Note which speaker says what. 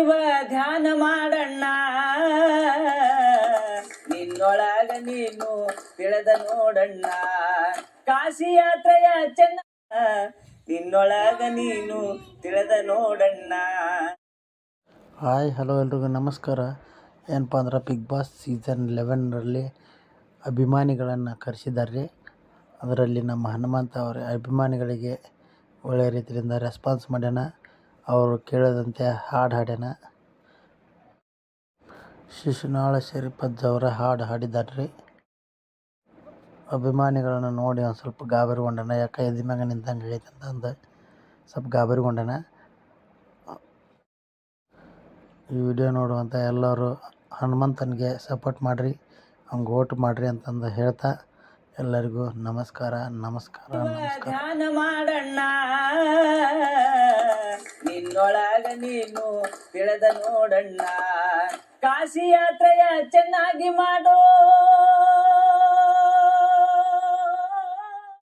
Speaker 1: ಶಿವ ಧ್ಯಾನ ಮಾಡಣ್ಣ. ನಿನ್ನೊಳಗ ನೀನು ತಿಳಿದ ನೋಡಣ್ಣ. ಕಾಶಿ ಯಾತ್ರೆಯ ಚೆನ್ನ. ನಿನ್ನೊಳಗ ನೀನು ತಿಳಿದ ನೋಡಣ್ಣ.
Speaker 2: ಹಾಯ್, ಹಲೋ ಎಲ್ರಿಗೂ ನಮಸ್ಕಾರ. ಏನಪ್ಪ ಅಂದ್ರೆ ಬಿಗ್ ಬಾಸ್ ಸೀಸನ್ ಲೆವೆನ್ನಲ್ಲಿ ಅಭಿಮಾನಿಗಳನ್ನು ಕರೆಸಿದ್ದಾರೆ ಅದರಲ್ಲಿ ನಮ್ಮ ಹನುಮಂತ ಅವರ ಅಭಿಮಾನಿಗಳಿಗೆ ಒಳ್ಳೆಯ ರೀತಿಯಿಂದ ರೆಸ್ಪಾನ್ಸ್ ಮಾಡ್ಯಾನ. ಅವರು ಕೇಳಿದಂತೆ ಹಾಡು ಹಾಡ್ಯಾನ. ಶಿಶುನಾಳ ಶರೀಫದ್ ಅವರ ಹಾಡು ಹಾಡಿದ್ದಾರೆ ಅಭಿಮಾನಿಗಳನ್ನು ನೋಡಿ ಒಂದು ಸ್ವಲ್ಪ ಗಾಬರಿಗೊಂಡನ ಯಾಕೆ ಎದಿ ಮ್ಯಾಗ ನಿಂತಂಗೆ ಆಗೈತೆ ಅಂದ ಸ್ವಲ್ಪ ಗಾಬರಿಗೊಂಡನ ಈ ವಿಡಿಯೋ ನೋಡುವಂಥ ಎಲ್ಲರೂ ಹನುಮಂತನಿಗೆ ಸಪೋರ್ಟ್ ಮಾಡಿರಿ ಅವ್ನಿಗೆ ಓಟ್ ಮಾಡಿರಿ ಅಂತಂದು ಹೇಳ್ತಾ ಎಲ್ಲರಿಗೂ ನಮಸ್ಕಾರ ನಮಸ್ಕಾರ ನಮಸ್ಕಾರ.
Speaker 1: ನನ್ನೊಳಗ ನೀನು ತಿಳಿದ ನೋಡಣ್ಣ. ಕಾಶಿ ಯಾತ್ರೆಯ ಚೆನ್ನಾಗಿ ಮಾಡೋ.